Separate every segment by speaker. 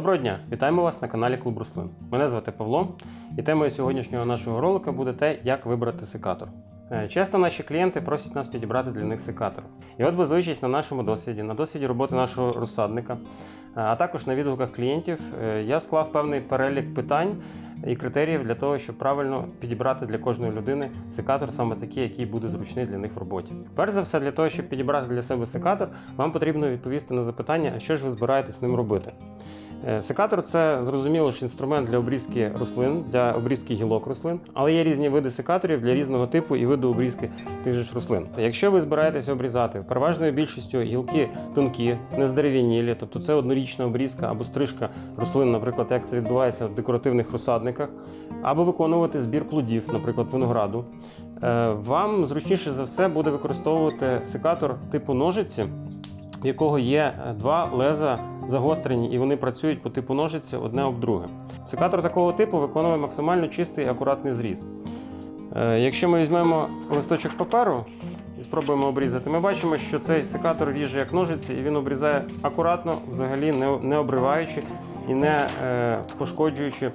Speaker 1: Доброго дня! Вітаємо вас на каналі Клуб Руслин. Мене звати Павло, і темою сьогоднішнього нашого ролика буде те, як вибрати секатор. Е, Часто наші клієнти просять нас підібрати для них секатор. І от, базуючись на нашому досвіді, на досвіді роботи нашого розсадника, е, а також на відгуках клієнтів, е, я склав певний перелік питань і критеріїв для того, щоб правильно підібрати для кожної людини секатор саме такий, який буде зручний для них в роботі. Перш за все, для того, щоб підібрати для себе секатор, вам потрібно відповісти на запитання, що ж ви збираєтесь з ним робити. Е, Секатор це зрозуміло ж інструмент для обрізки рослин, для обрізки гілок рослин, але є різні види секаторів для різного типу і виду обрізки тих же ж рослин. Якщо ви збираєтесь обрізати переважною більшістю гілки тонкі, не здерев'янілі, тобто це однорічна обрізка або стрижка рослин, наприклад, як це відбувається в декоративних розсадниках, або виконувати збір плодів, наприклад, винограду, е, вам зручніше за все буде використовувати секатор типу ножиці, в якого є два леза загострені, і вони працюють по типу ножиці одне об друге. Секатор такого типу виконує максимально чистий і акуратний зріз. Е, Якщо ми візьмемо листочок паперу і спробуємо обрізати, ми бачимо, що цей секатор ріже як ножиці, і він обрізає акуратно, взагалі не, обриваючи і не е, пошкоджуючи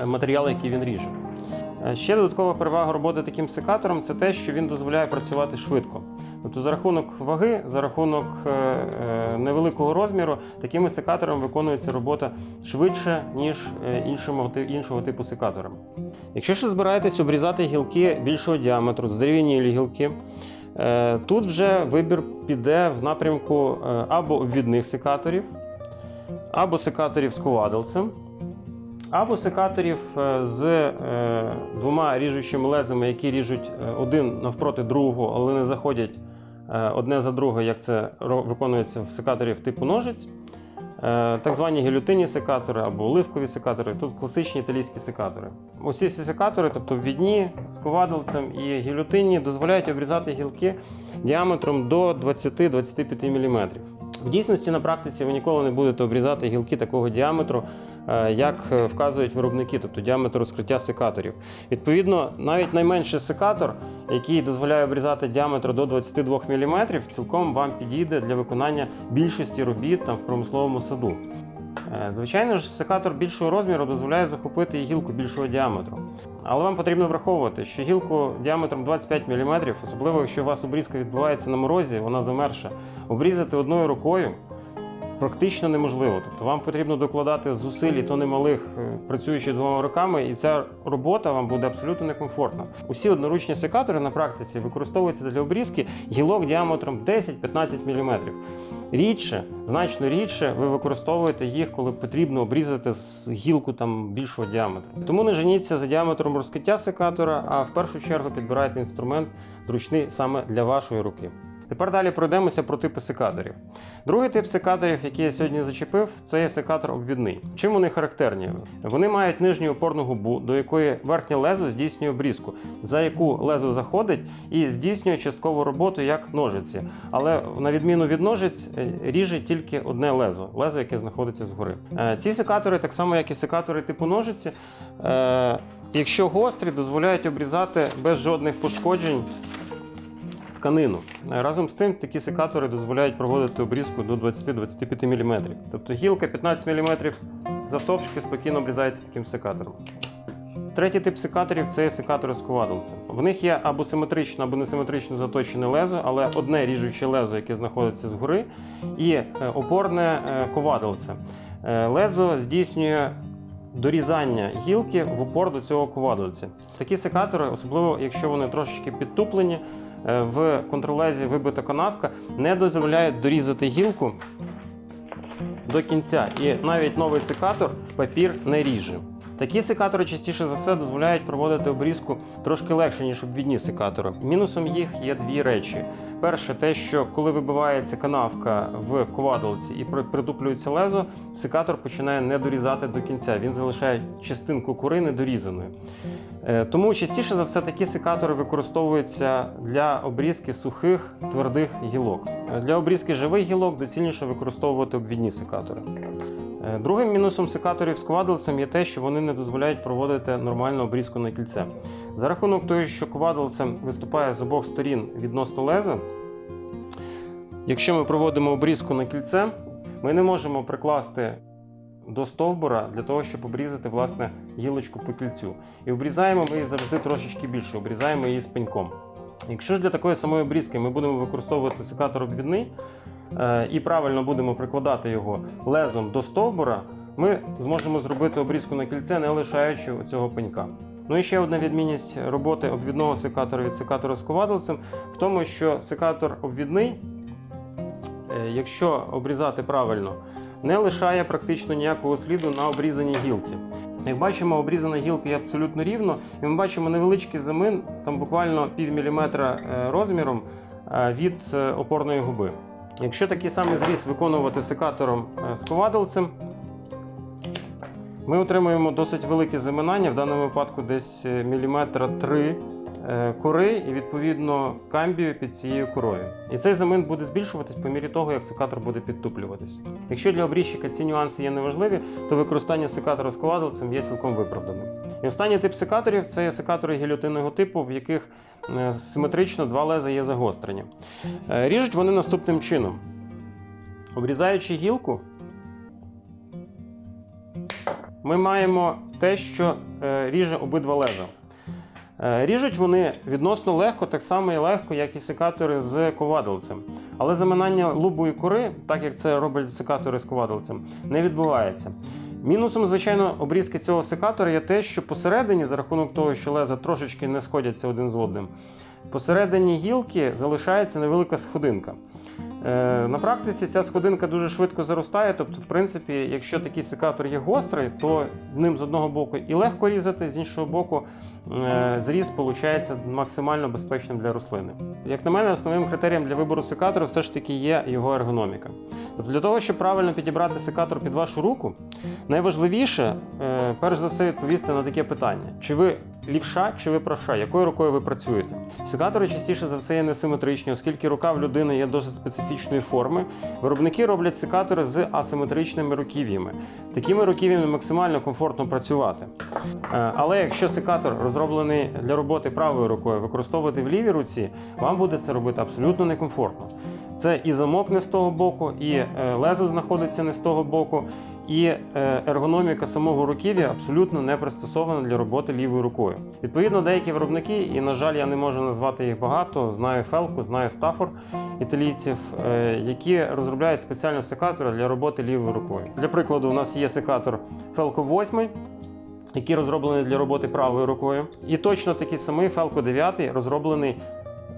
Speaker 1: е, матеріал, який він ріже. Ще додаткова перевага роботи таким секатором це те, що він дозволяє працювати швидко. Тобто за рахунок ваги, за рахунок е, е, невеликого розміру, такими секаторами виконується робота швидше, ніж е, іншого, іншого типу секаторами. Якщо ж ви збираєтесь обрізати гілки більшого діаметру, здерев'янілі гілки, тут вже вибір піде в напрямку або обвідних секаторів, або секаторів з ковадилцем, або секаторів з двома ріжучими лезами, які ріжуть один навпроти другого, але не заходять одне за друге, як це виконується в секаторів типу ножиць. Е, Так звані гілютинні секатори або оливкові секатори, тут класичні італійські секатори. Усі ці секатори, тобто відні з ковадилцем і гілютинні, дозволяють обрізати гілки діаметром до 20-25 мм. В дійсності на практиці ви ніколи не будете обрізати гілки такого діаметру, е, як е, вказують виробники, тобто діаметр розкриття секаторів. Відповідно, навіть найменший секатор, який дозволяє обрізати діаметр до 22 мм, цілком вам підійде для виконання більшості робіт там, в промисловому саду. Е, Звичайно ж, секатор більшого розміру дозволяє захопити гілку більшого діаметру. Але вам потрібно враховувати, що гілку діаметром 25 мм, особливо якщо у вас обрізка відбувається на морозі, вона замерша, обрізати одною рукою практично неможливо. Тобто вам потрібно докладати зусиль і то немалих, е, працюючи двома руками, і ця робота вам буде абсолютно некомфортна. Усі одноручні секатори на практиці використовуються для обрізки гілок діаметром 10-15 мм. Рідше, значно рідше ви використовуєте їх, коли потрібно обрізати з гілку там більшого діаметру. Тому не женіться за діаметром розкриття секатора, а в першу чергу підбирайте інструмент зручний саме для вашої руки. Тепер далі пройдемося про типи секаторів. Другий тип секаторів, який я сьогодні зачепив, це є секатор обвідний. Чим вони характерні? Вони мають нижню опорну губу, до якої верхнє лезо здійснює обрізку, за яку лезо заходить і здійснює часткову роботу як ножиці. Але на відміну від ножиць, е, ріже тільки одне лезо лезо, яке знаходиться згори. Е, Ці секатори, так само як і секатори типу ножиці, е, якщо гострі, дозволяють обрізати без жодних пошкоджень тканину. Разом з тим, такі секатори дозволяють проводити обрізку до 20-25 мм. Тобто гілка 15 мм завтовшки спокійно обрізається таким секатором. Третій тип секаторів це секатори з ковадилцем. В них є або симетрично, або несиметрично заточене лезо, але одне ріжуче лезо, яке знаходиться згори, і е, опорне е, ковадильце. Е, Лезо здійснює дорізання гілки в упор до цього ковадильця. Такі секатори, особливо якщо вони трошечки підтуплені, в контролезі вибита канавка, не дозволяє дорізати гілку до кінця. І навіть новий секатор папір не ріже. Такі секатори частіше за все дозволяють проводити обрізку трошки легше, ніж обвідні секатори. Мінусом їх є дві речі. Перше, те, що коли вибивається канавка в ковадилці і при- притуплюється лезо, секатор починає не дорізати до кінця. Він залишає частинку кори недорізаною. Е, Тому частіше за все такі секатори використовуються для обрізки сухих твердих гілок. Е, Для обрізки живих гілок доцільніше використовувати обвідні секатори. Е, Другим мінусом секаторів з ковадилцем є те, що вони не дозволяють проводити нормальну обрізку на кільце. За рахунок того, що ковадилцем виступає з обох сторін відносно леза, якщо ми проводимо обрізку на кільце, ми не можемо прикласти до стовбура для того, щоб обрізати власне гілочку по кільцю. І обрізаємо ми її завжди трошечки більше, обрізаємо її з пеньком. Якщо ж для такої самої обрізки ми будемо використовувати секатор обвідний і правильно будемо прикладати його лезом до стовбура, ми зможемо зробити обрізку на кільце, не лишаючи цього пенька. Ну і ще одна відмінність роботи обвідного секатора від секатора з ковадилцем в тому, що секатор обвідний, е, якщо обрізати правильно, не лишає практично ніякого сліду на обрізаній гілці. Як бачимо, обрізана гілка є абсолютно рівно, і ми бачимо невеличкий замин, там буквально пів міліметра е, розміром е, від е, опорної губи. Якщо такий самий зріз виконувати секатором е, з ковадилцем, ми отримуємо досить велике заминання, в даному випадку десь е, міліметра 3 е, кори і відповідно камбію під цією корою. І цей замин буде збільшуватись по мірі того, як секатор буде підтуплюватись. Якщо для обрізчика ці нюанси є неважливі, то використання секатора з ковадилцем є цілком виправданим. І останній тип секаторів це секатори гільотинного типу, в яких е, симетрично два леза є загострені. Е, Ріжуть вони наступним чином. Обрізаючи гілку, ми маємо те, що е, ріже обидва леза. Ріжуть вони відносно легко, так само і легко, як і секатори з ковадилцем. Але заминання лубу і кори, так як це роблять секатори з ковадилцем, не відбувається. Мінусом, звичайно, обрізки цього секатора є те, що посередині, за рахунок того, що леза трошечки не сходяться один з одним, посередині гілки залишається невелика сходинка. Е, На практиці ця сходинка дуже швидко заростає. Тобто, в принципі, якщо такий секатор є гострий, то ним з одного боку і легко різати, з іншого боку, е, зріз виходить максимально безпечним для рослини. Як на мене, основним критерієм для вибору секатора все ж таки є його ергономіка. Тобто, для того, щоб правильно підібрати секатор під вашу руку, найважливіше, е, перш за все, відповісти на таке питання: чи ви лівша, чи ви правша, якою рукою ви працюєте? Секатори частіше за все є несиметричні, оскільки рука в людини є досить специфічної форми. Виробники роблять секатори з асиметричними руків'ями. Такими руків'ями максимально комфортно працювати. Е, Але якщо секатор розроблений для роботи правою рукою, використовувати в лівій руці, вам буде це робити абсолютно некомфортно. Це і замок не з того боку, і е, лезо знаходиться не з того боку, і е, ергономіка самого руків'я абсолютно не пристосована для роботи лівою рукою. Відповідно, деякі виробники, і на жаль, я не можу назвати їх багато. Знаю Фелку, знаю Стафор італійців, е, які розробляють спеціально секатори для роботи лівою рукою. Для прикладу, у нас є секатор Фелко 8. Який розроблений для роботи правою рукою, і точно такий самий Фелко 9 розроблений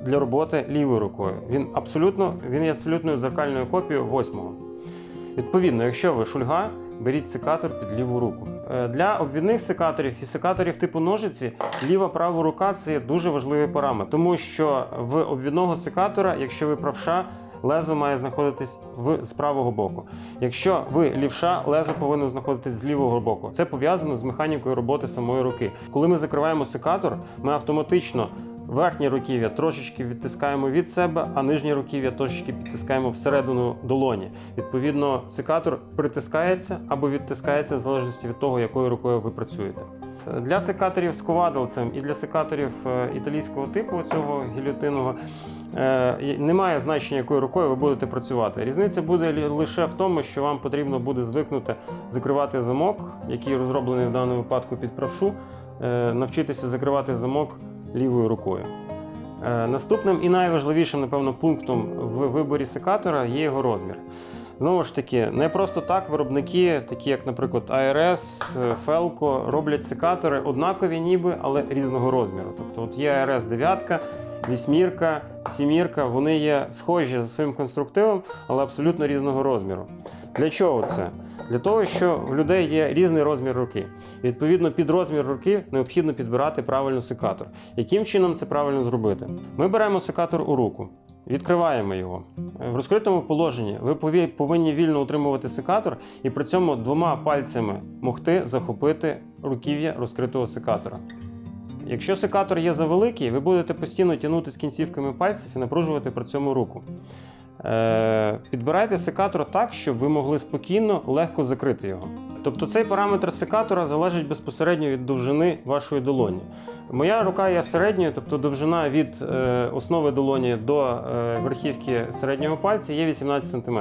Speaker 1: для роботи лівою рукою. Він абсолютно він є абсолютною дзеркальною копією восьмого. Відповідно, якщо ви шульга, беріть секатор під ліву руку. Е, Для обвідних секаторів і секаторів типу ножиці ліва права рука це є дуже важливий параметр, тому що в обвідного секатора, якщо ви правша, лезо має знаходитись в, з правого боку. Якщо ви лівша, лезо повинно знаходитись з лівого боку. Це пов'язано з механікою роботи самої руки. Коли ми закриваємо секатор, ми автоматично верхнє руків'я трошечки відтискаємо від себе, а нижнє руків'я трошечки підтискаємо всередину долоні. Відповідно, секатор притискається або відтискається в залежності від того, якою рукою ви працюєте. Для секаторів з ковадилцем і для секаторів е, італійського типу цього гільотинного е, немає значення, якою рукою ви будете працювати. Різниця буде лише в тому, що вам потрібно буде звикнути закривати замок, який розроблений в даному випадку під правшу, е, навчитися закривати замок лівою рукою. Е, Наступним і найважливішим, напевно, пунктом в виборі секатора є його розмір. Знову ж таки, не просто так виробники, такі як, наприклад, ARS, е, Felco, роблять секатори однакові, ніби, але різного розміру. Тобто, от є ARS 9, вісьмірка, сімірка, вони є схожі за своїм конструктивом, але абсолютно різного розміру. Для чого це? Для того, що в людей є різний розмір руки. Відповідно, під розмір руки необхідно підбирати правильно секатор. Яким чином це правильно зробити? Ми беремо секатор у руку. Відкриваємо його. В розкритому положенні ви повинні вільно утримувати секатор і при цьому двома пальцями могти захопити руків'я розкритого секатора. Якщо секатор є завеликий, ви будете постійно тягнути з кінцівками пальців і напружувати при цьому руку. Е, Підбирайте секатор так, щоб ви могли спокійно, легко закрити його. Тобто цей параметр секатора залежить безпосередньо від довжини вашої долоні. Моя рука є середньою, тобто довжина від е, основи долоні до е, верхівки середнього пальця є 18 см.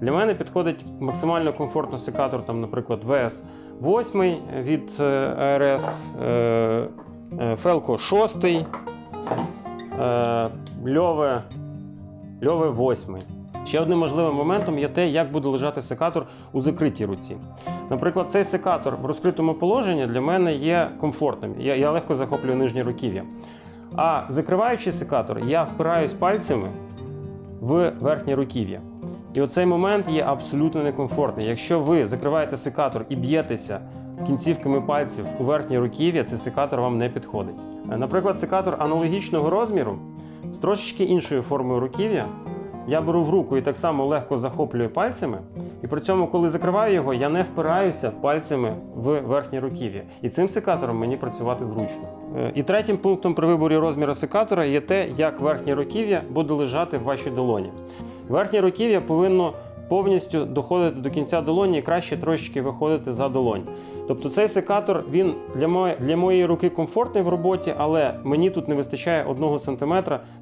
Speaker 1: Для мене підходить максимально комфортно секатор, там, наприклад, VS 8 від е, Felco 6, е, Льове, Льове 8. Ще одним важливим моментом є те, як буде лежати секатор у закритій руці. Наприклад, цей секатор в розкритому положенні для мене є комфортним. Я, я легко захоплюю нижнє руків'я. А закриваючи секатор, я впираюсь пальцями в верхнє руків'я. І оцей момент є абсолютно некомфортний. Якщо ви закриваєте секатор і б'єтеся кінцівками пальців у верхнє руків'я, цей секатор вам не підходить. Наприклад, секатор аналогічного розміру з трошечки іншою формою руків'я. Я беру в руку і так само легко захоплюю пальцями. І при цьому, коли закриваю його, я не впираюся пальцями в верхнє руків'я. І цим секатором мені працювати зручно. Е, І третім пунктом при виборі розміру секатора є те, як верхнє руків'я буде лежати в вашій долоні. Верхнє руків'я повинно повністю доходити до кінця долоні і краще трошечки виходити за долонь. Тобто цей секатор він для, моє, для моєї руки комфортний в роботі, але мені тут не вистачає 1 см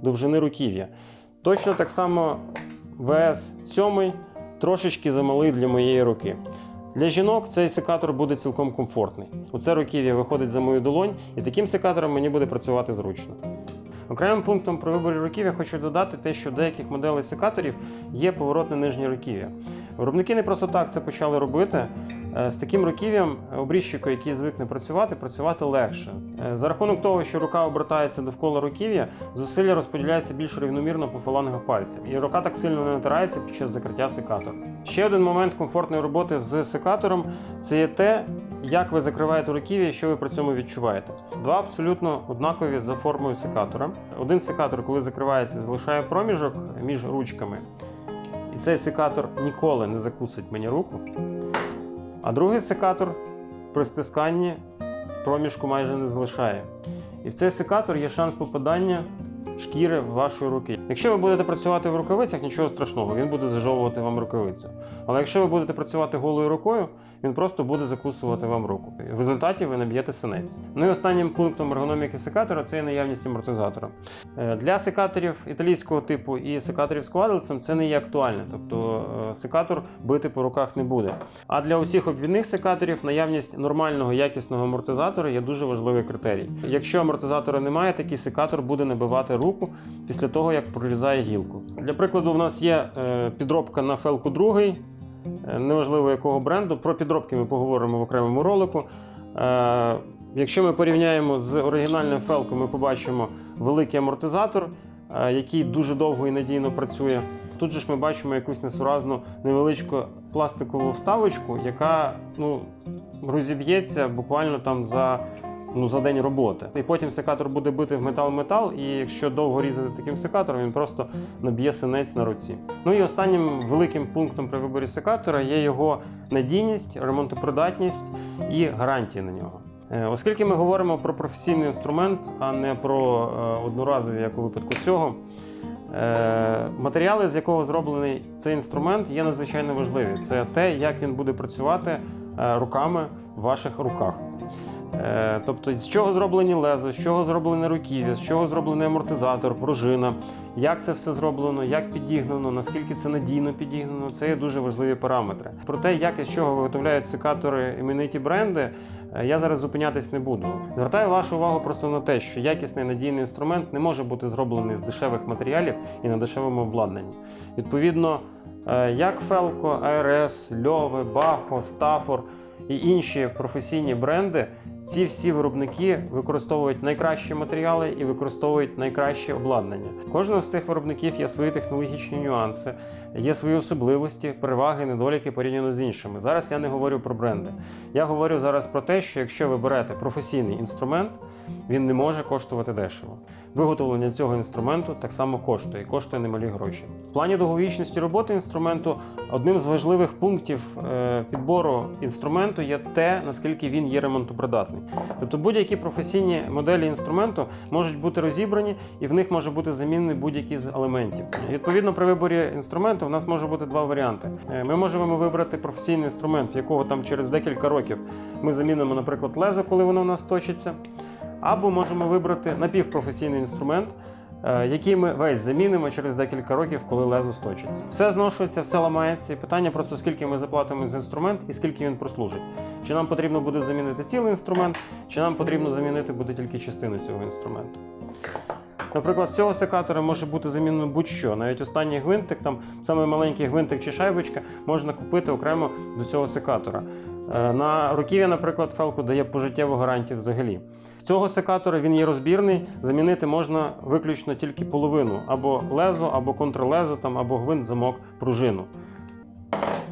Speaker 1: довжини руків'я. Точно так само ВС 7 трошечки замалий для моєї руки. Для жінок цей секатор буде цілком комфортний. Оце руків'я виходить за мою долонь, і таким секатором мені буде працювати зручно. Окремим пунктом при виборі руків'я хочу додати те, що в деяких моделей секаторів є поворотне нижнє руків'я. Виробники не просто так це почали робити. Е, З таким руків'ям обрізчику, який звикне працювати, працювати легше. Е, За рахунок того, що рука обертається довкола руків'я, зусилля розподіляється більш рівномірно по фалангах пальців, і рука так сильно не натирається під час закриття секатора. Ще один момент комфортної роботи з секатором це є те, як ви закриваєте руків'я і що ви при цьому відчуваєте. Два абсолютно однакові за формою секатора. Один секатор, коли закривається, залишає проміжок між ручками. І цей секатор ніколи не закусить мені руку. А другий секатор при стисканні проміжку майже не залишає. І в цей секатор є шанс попадання шкіри вашої руки. Якщо ви будете працювати в рукавицях, нічого страшного, він буде зажовувати вам рукавицю. Але якщо ви будете працювати голою рукою, він просто буде закусувати вам руку. В результаті ви наб'єте синець. Ну і останнім пунктом ергономіки секатора це є наявність амортизатора. Е, Для секаторів італійського типу і секаторів з квадрицем це не є актуальне, тобто е, секатор бити по руках не буде. А для усіх обвідних секаторів наявність нормального якісного амортизатора є дуже важливий критерій. Якщо амортизатора немає, такий секатор буде набивати руку після того, як прорізає гілку. Для прикладу, в нас є е, підробка на 2, е, неважливо якого бренду. Про підробки ми поговоримо в окремому ролику. Е, Якщо ми порівняємо з оригінальним Felco, ми побачимо великий амортизатор, е, який дуже довго і надійно працює. Тут же ж ми бачимо якусь несуразну невеличку пластикову вставочку, яка ну, розіб'ється буквально там за, ну, за день роботи. І потім секатор буде бити в метал-метал, і якщо довго різати таким секатором, він просто наб'є синець на руці. Ну і останнім великим пунктом при виборі секатора є його надійність, ремонтопридатність і гарантія на нього. Е, Оскільки ми говоримо про професійний інструмент, а не про е, одноразові, як у випадку цього, е, матеріали, з якого зроблений цей інструмент, є надзвичайно важливі. Це те, як він буде працювати руками в ваших руках. Е, Тобто, з чого зроблені лезо, з чого зроблене руків'я, з чого зроблений амортизатор, пружина, як це все зроблено, як підігнано, наскільки це надійно підігнано, це є дуже важливі параметри. Про те, як і з чого виготовляють секатори імениті бренди, е, я зараз зупинятись не буду. Звертаю вашу увагу просто на те, що якісний надійний інструмент не може бути зроблений з дешевих матеріалів і на дешевому обладнанні. Відповідно, е, як Felco, ARS, Льове, Bacho, Stafor і інші професійні бренди, ці всі виробники використовують найкращі матеріали і використовують найкраще обладнання. Кожного з цих виробників є свої технологічні нюанси, є свої особливості, переваги, недоліки порівняно з іншими. Зараз я не говорю про бренди. Я говорю зараз про те, що якщо ви берете професійний інструмент, він не може коштувати дешево. Виготовлення цього інструменту так само коштує, коштує немалі гроші. В плані довговічності роботи інструменту одним з важливих пунктів е, підбору інструменту є те, наскільки він є ремонтопридатний. Тобто будь-які професійні моделі інструменту можуть бути розібрані, і в них може бути замінений будь-який з елементів. Відповідно, при виборі інструменту в нас може бути два варіанти. Е, Ми можемо вибрати професійний інструмент, в якого там через декілька років ми замінимо, наприклад, лезо, коли воно в нас точиться. Або можемо вибрати напівпрофесійний інструмент, е, який ми весь замінимо через декілька років, коли лезо сточиться. Все зношується, все ламається. І питання просто скільки ми заплатимо за інструмент і скільки він прослужить. Чи нам потрібно буде замінити цілий інструмент, чи нам потрібно замінити буде тільки частину цього інструменту. Наприклад, з цього секатора може бути замінено будь-що. Навіть останній гвинтик, там самий маленький гвинтик чи шайбочка, можна купити окремо до цього секатора. Е, На руків'я, наприклад, Фелку дає пожиттєву гарантію взагалі. З цього секатора він є розбірний, замінити можна виключно тільки половину або лезо, або контрлезо, там, або гвинт, замок, пружину.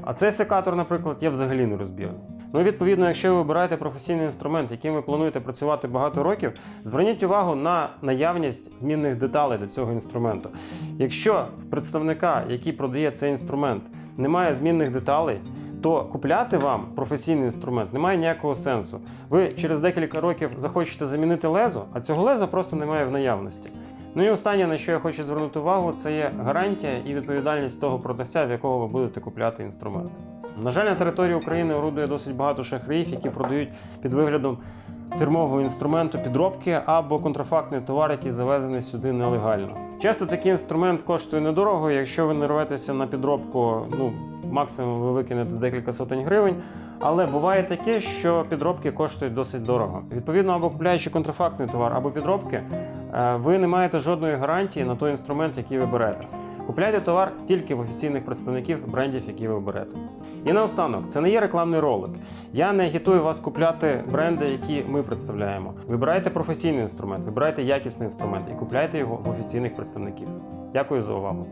Speaker 1: А цей секатор, наприклад, є взагалі не розбірний. Ну, відповідно, якщо ви обираєте професійний інструмент, яким ви плануєте працювати багато років, зверніть увагу на наявність змінних деталей до цього інструменту. Якщо в представника, який продає цей інструмент, немає змінних деталей, то купляти вам професійний інструмент немає ніякого сенсу. Ви через декілька років захочете замінити лезо, а цього леза просто немає в наявності. Ну і останнє, на що я хочу звернути увагу, це є гарантія і відповідальність того продавця, в якого ви будете купляти інструмент. На жаль, на території України орудує досить багато шахраїв, які продають під виглядом термового інструменту підробки або контрафактний товар, який завезений сюди нелегально. Часто такий інструмент коштує недорого. Якщо ви не рветеся на підробку, ну максимум ви викинете декілька сотень гривень. Але буває таке, що підробки коштують досить дорого. Відповідно, або купляючи контрафактний товар, або підробки, е, ви не маєте жодної гарантії на той інструмент, який ви берете. Купляйте товар тільки в офіційних представників брендів, які ви берете. І наостанок, це не є рекламний ролик. Я не агітую вас купляти бренди, які ми представляємо. Вибирайте професійний інструмент, вибирайте якісний інструмент і купляйте його в офіційних представників. Дякую за увагу.